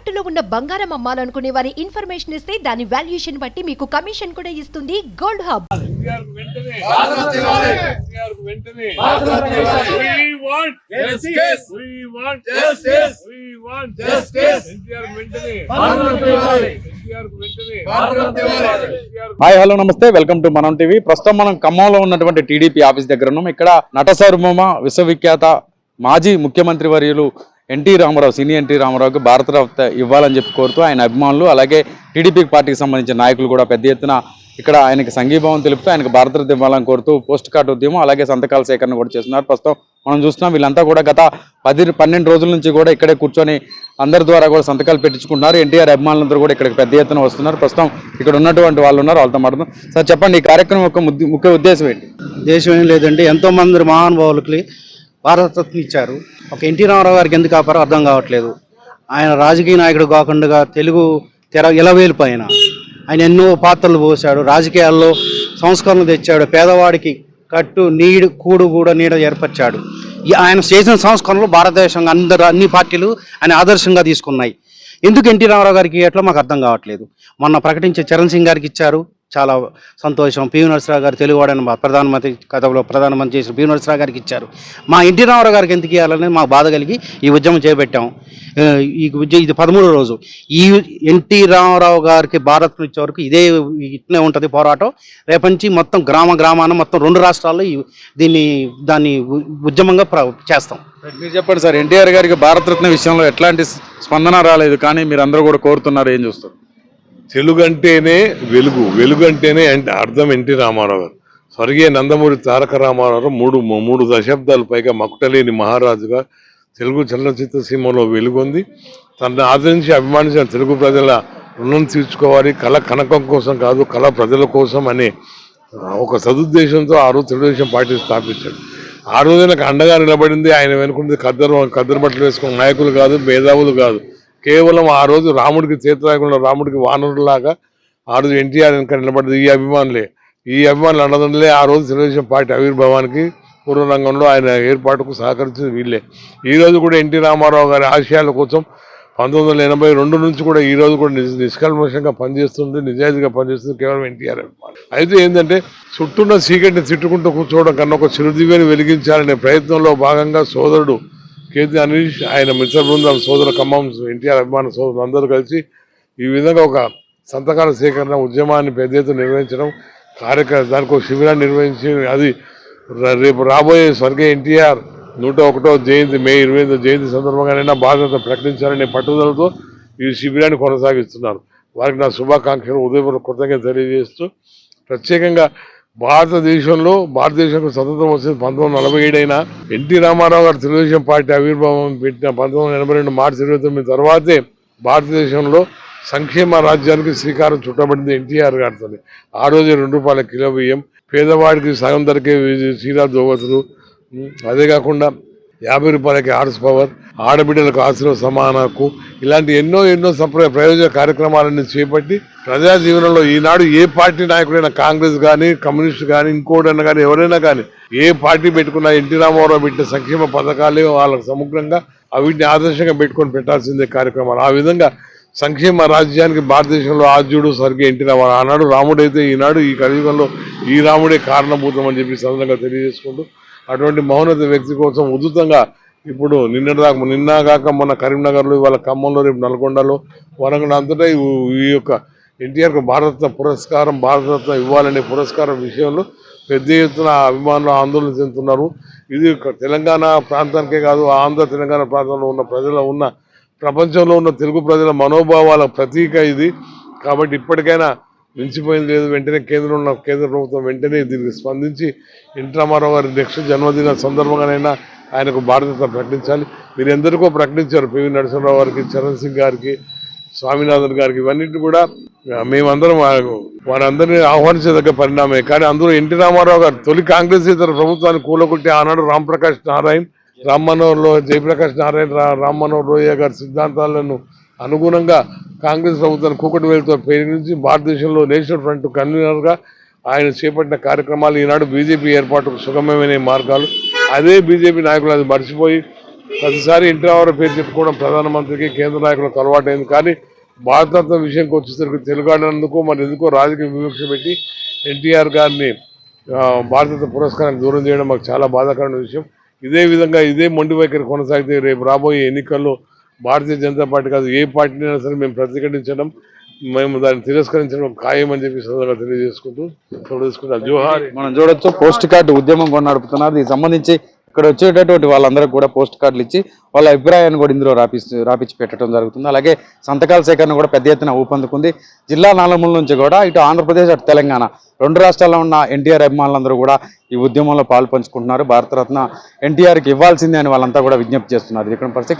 తాకట్టులో ఉన్న బంగారం అమ్మాలనుకునే వారి ఇన్ఫర్మేషన్ ఇస్తే దాని వాల్యుయేషన్ బట్టి మీకు కమిషన్ కూడా ఇస్తుంది. Gold hub. హాయ్ హలో నమస్తే. Welcome to Manam TV. ప్రస్తుతం మనం ఖమ్మంలో ఉన్నటువంటి టీడీపీ ఆఫీస్ దగ్గర ఉన్నాం. ఇక్కడ నట సార్వభౌమ విశ్వవిఖ్యాత మాజీ ముఖ్యమంత్రి వర్యులు ఎన్టీ రామారావు సినీ ఎన్టీ రామారావుకి భారతరత్న ఇవ్వాలని చెప్పి కోరుతూ ఆయన అభిమానులు అలాగే టీడీపీ పార్టీకి సంబంధించిన నాయకులు కూడా పెద్ద ఎత్తున ఇక్కడ ఆయనకి సంఘీభావం తెలుపుతూ ఆయనకు భారతరత్న ఇవ్వాలని కోరుతూ పోస్ట్ కార్డు ఉద్యమం అలాగే సంతకాల సేకరణ కూడా చేస్తున్నారు. ప్రస్తుతం మనం చూస్తున్నాం వీళ్ళంతా కూడా గత పది పన్నెండు రోజుల నుంచి కూడా ఇక్కడే కూర్చొని అందరి ద్వారా కూడా సంతకాలు పెట్టించుకుంటున్నారు. ఎన్టీఆర్ అభిమానులందరూ కూడా ఇక్కడికి పెద్ద ఎత్తున వస్తున్నారు. ప్రస్తుతం ఇక్కడ ఉన్నటువంటి వాళ్ళు ఉన్నారు వాళ్ళతో మాట్లాడుతాం సార్ చెప్పండి ఈ కార్యక్రమం యొక్క ముఖ్య ఉద్దేశం ఏంటి? దేశం ఏం లేదండి. ఎంతోమంది మహానుభావులకి భారతరత్న ఇచ్చారు. ఒక ఎన్టీ రామారావు గారికి ఎందుకు ఆపారో అర్థం కావట్లేదు. ఆయన రాజకీయ నాయకుడు కాకుండా తెలుగు తెర ఇలవేలు పైన. ఆయన ఎన్నో పాత్రలు పోశాడు రాజకీయాల్లో సంస్కరణలు తెచ్చాడు. పేదవాడికి కట్టు నీడు కూడు కూడా నీడ ఏర్పరిచాడు. ఈ ఆయన చేసిన సంస్కరణలు భారతదేశం అందరు అన్ని పార్టీలు ఆయన ఆదర్శంగా తీసుకున్నాయి. ఎందుకు ఎన్టీ రామారావు గారికి ఎట్లా మాకు అర్థం కావట్లేదు. మొన్న ప్రకటించే చరణ్ సింగ్ గారికి ఇచ్చారు. చాలా సంతోషం. పివి నరసరావు గారు తెలుగువాడని మా ప్రధానమంత్రి కథలో ప్రధానమంత్రి చేసిన పివి నరసరావు గారికి ఇచ్చారు. మా ఎన్టీ రామారావు గారికి ఎందుకు ఇవ్వాలని మాకు బాధ కలిగి ఈ ఉద్యమం చేపట్టాం. ఈ ఉద్య ఇది పదమూడో రోజు. ఈ ఎన్టీ రామారావు గారికి భారత్ ఇచ్చే వరకు ఇదే ఇట్నే ఉంటుంది పోరాటం. రేపటి నుంచి మొత్తం గ్రామ గ్రామాన మొత్తం రెండు రాష్ట్రాల్లో ఈ- దీన్ని దాన్ని ఉద్యమంగా ప్ర చేస్తాం. మీరు చెప్పండి సార్. ఎన్టీఆర్ గారికి భారతరత్న విషయంలో ఎట్లాంటి స్పందన రాలేదు. కానీ మీరు అందరూ కూడా కోరుతున్నారు. ఏం చూస్తారు? తెలుగు అంటేనే వెలుగు వెలుగు అంటేనే అంటే అర్థం ఎన్టీ రామారావు. గారు స్వర్గీయ నందమూరి తారక రామారావు మూడు మూడు దశాబ్దాలు పైగా మకుటలేని మహారాజుగా తెలుగు చలనచిత్ర సీమలో వెలుగొంది. తనను ఆదరించి అభిమానించిన తెలుగు ప్రజల రుణం తీర్చుకోవాలి. కళ కనకం కోసం కాదు కళ ప్రజల కోసం అనే ఒక సదుద్దేశంతో ఆ రోజు తెలుగుదేశం పార్టీ స్థాపించాడు. ఆ రోజు నాకు అండగా నిలబడింది. ఆయన వెనుకుంది కద్దరు కద్దరు బట్టలు వేసుకున్న నాయకులు కాదు మేధావులు కాదు. కేవలం ఆ రోజు రాముడికి చేతులాకుండా రాముడికి వానరులాగా ఆ రోజు ఎన్టీఆర్ వెనక నిలబడింది ఈ అభిమానులే. ఈ అభిమానులు అన్నదండలే ఆ రోజు తెలుగుదేశం పార్టీ ఆవిర్భావానికి పూర్వరంగంలో ఆయన ఏర్పాటుకు సహకరించింది వీళ్ళే. ఈ రోజు కూడా ఎన్టీ రామారావు గారి ఆశయాల కోసం పంతొమ్మిది వందల ఎనభై రెండు నుంచి కూడా ఈ రోజు కూడా నిష్కల్మషంగా పనిచేస్తుంది నిజాయితీగా పనిచేస్తుంది కేవలం ఎన్టీఆర్ అభిమానులు. అయితే ఏంటంటే చుట్టూన్న సీకెట్ని తిట్టుకుంటూ కూర్చోవడం కన్నా ఒక చిరుదివ్యని వెలిగించాలనే ప్రయత్నంలో భాగంగా సోదరుడు కేతి అనీష్ ఆయన మిత్ర బృందం సోదరు ఖమ్మం ఎన్టీఆర్ అభిమాన సోదరులు అందరూ కలిసి ఈ విధంగా ఒక సంతకాల సేకరణ ఉద్యమాన్ని పెద్ద ఎత్తున నిర్వహించడం కార్యక్రమం దానికి ఒక శిబిరాన్ని నిర్వహించి అది రేపు రాబోయే స్వర్గీయ ఎన్టీఆర్ నూట ఒకటో జయంతి మే ఇరవై ఎనిమిదో జయంతి సందర్భంగానైనా బాధ్యత ప్రకటించాలనే పట్టుదలతో ఈ శిబిరాన్ని కొనసాగిస్తున్నారు వారికి నా శుభాకాంక్షలు ఉదయపూర్వక కృతజ్ఞత తెలియజేస్తూ ప్రత్యేకంగా భారతదేశంలో భారతదేశంకు స్వతంత్రం వచ్చింది పంతొమ్మిది వందల నలభై ఏడైనా. ఎన్టీ రామారావు గారు తెలుగుదేశం పార్టీ ఆవిర్భావం పెట్టిన పంతొమ్మిది వందల ఎనభై రెండు మార్చి ఇరవై తొమ్మిది తర్వాతే భారతదేశంలో సంక్షేమ రాజ్యానికి శ్రీకారం చుట్టబడింది ఎన్టీఆర్ గారితో ఆ రోజే రెండు రూపాయల కిలో బియ్యం పేదవాడికి సగం ధరకే చీరా దోవతులు అదే కాకుండా యాభై రూపాయలకి ఆర్స్ పవర్ ఆడబిడ్డలకు ఆశలో సమాన హక్కు ఇలాంటి ఎన్నో ఎన్నో సంప్ర ప్రయోజన కార్యక్రమాలను చేపట్టి ప్రజా జీవనంలో ఈనాడు ఏ పార్టీ నాయకుడైనా కాంగ్రెస్ కానీ కమ్యూనిస్ట్ కానీ ఇంకోటైనా కానీ ఎవరైనా కానీ ఏ పార్టీ పెట్టుకున్నా ఎన్టీ రామారావు పెట్టిన సంక్షేమ పథకాలే వాళ్ళకు సమగ్రంగా వీటిని ఆదర్శంగా పెట్టుకొని పెట్టాల్సిందే కార్యక్రమాలు. ఆ విధంగా సంక్షేమ రాజ్యానికి భారతదేశంలో ఆద్యుడు సరిగ్గా ఎన్టీ రామారావు. ఆనాడు రాముడైతే ఈనాడు ఈ కలియుగంలో ఈ రాముడే కారణభూతం అని చెప్పి సందర్భంగా తెలియజేసుకుంటూ అటువంటి మౌనత వ్యక్తి కోసం ఉధృతంగా ఇప్పుడు నిన్నటిదాకా దాకా కాక మన కరీంనగర్లో ఇవాళ ఖమ్మంలో రేపు నల్గొండలో వరంగల్ అంతటా ఈ యొక్క ఎన్టీఆర్కు భారతరత్న పురస్కారం భారతరత్న ఇవ్వాలనే పురస్కారం విషయంలో పెద్ద ఎత్తున అభిమానులు ఆందోళన చెందుతున్నారు. ఇది ఒక తెలంగాణ ప్రాంతానికే కాదు ఆంధ్ర తెలంగాణ ప్రాంతంలో ఉన్న ప్రజల ఉన్న ప్రపంచంలో ఉన్న తెలుగు ప్రజల మనోభావాల ప్రతీక ఇది. కాబట్టి ఇప్పటికైనా నిలిచిపోయింది లేదు వెంటనే కేంద్రంలో ఉన్న కేంద్ర ప్రభుత్వం వెంటనే దీనికి స్పందించి ఎన్టీ రామారావు గారి నెక్స్ట్ జన్మదిన సందర్భంగానైనా ఆయనకు బాధ్యత ప్రకటించాలి. మీరు ఎందరికో ప్రకటించారు. పివి నరసింహరావు గారికి చరణ్ సింగ్ గారికి స్వామినాథన్ గారికి ఇవన్నిటి కూడా మేమందరం వా- వారందరినీ ఆహ్వానించదగ్గ పరిణామే కానీ అందులో ఎన్టీ రామారావు గారు తొలి కాంగ్రెస్ ఇతర ప్రభుత్వాన్ని కూలగొట్టి ఆనాడు రాంప్రకాష్ నారాయణ్ రామ్ మనోహర్లో జయప్రకాష్ నారాయణ రా- రామ్ మనోహర్ లోహియా గారి సిద్ధాంతాలను అనుగుణంగా కాంగ్రెస్ ప్రభుత్వాన్ని కూకటి వేలుతో పేరించి భారతదేశంలో నేషనల్ ఫ్రంట్ కన్వీనర్గా ఆయన చేపట్టిన కార్యక్రమాలు ఈనాడు బీజేపీ ఏర్పాటుకు సుగమమైన మార్గాలు. అదే బీజేపీ నాయకులు అది మర్చిపోయి ప్రతిసారి ఎన్టీ పేరు చెప్పుకోవడం ప్రధానమంత్రికి కేంద్ర నాయకులకు అలవాటైంది. కానీ భారతరత్న విషయంకి వచ్చేసరికి తెలుగాడినందుకు మరి ఎందుకో రాజకీయ వివక్ష పెట్టి ఎన్టీఆర్ గారిని భారతరత్న పురస్కారానికి దూరం చేయడం మాకు చాలా బాధాకరమైన విషయం. ఇదే విధంగా ఇదే మొండి వైఖరి కొనసాగితే రేపు రాబోయే ఎన్నికల్లో భారతీయ జనతా పార్టీ కాదు ఏ పార్టీని అయినా సరే మేము ప్రతిఘటించడం మేము దాన్ని తిరస్కరించడం ఖాయమని చెప్పి సదగా తెలియజేసుకుంటూ తెలియజేసుకుంటాం జోహార్ మనం చూడొచ్చు పోస్ట్ కార్డు ఉద్యమం కూడా నడుపుతున్నారు దీనికి సంబంధించి ఇక్కడ వచ్చేటటువంటి వాళ్ళందరికీ కూడా పోస్ట్ కార్డులు ఇచ్చి వాళ్ళ అభిప్రాయాన్ని కూడా ఇందులో రాపిస్తూ రాపించి పెట్టడం జరుగుతుంది. అలాగే సంతకాల సేకరణ కూడా పెద్ద ఎత్తున ఊపందుకుంది. జిల్లా నలుమూల నుంచి కూడా ఇటు ఆంధ్రప్రదేశ్ అటు తెలంగాణ రెండు రాష్ట్రాల్లో ఉన్న ఎన్టీఆర్ అభిమానులందరూ కూడా ఈ ఉద్యమంలో పాలు పంచుకుంటున్నారు. భారతరత్న ఎన్టీఆర్కి ఇవ్వాల్సిందే అని వాళ్ళంతా కూడా విజ్ఞప్తి చేస్తున్నారు. ఇక్కడ పరిస్థితి.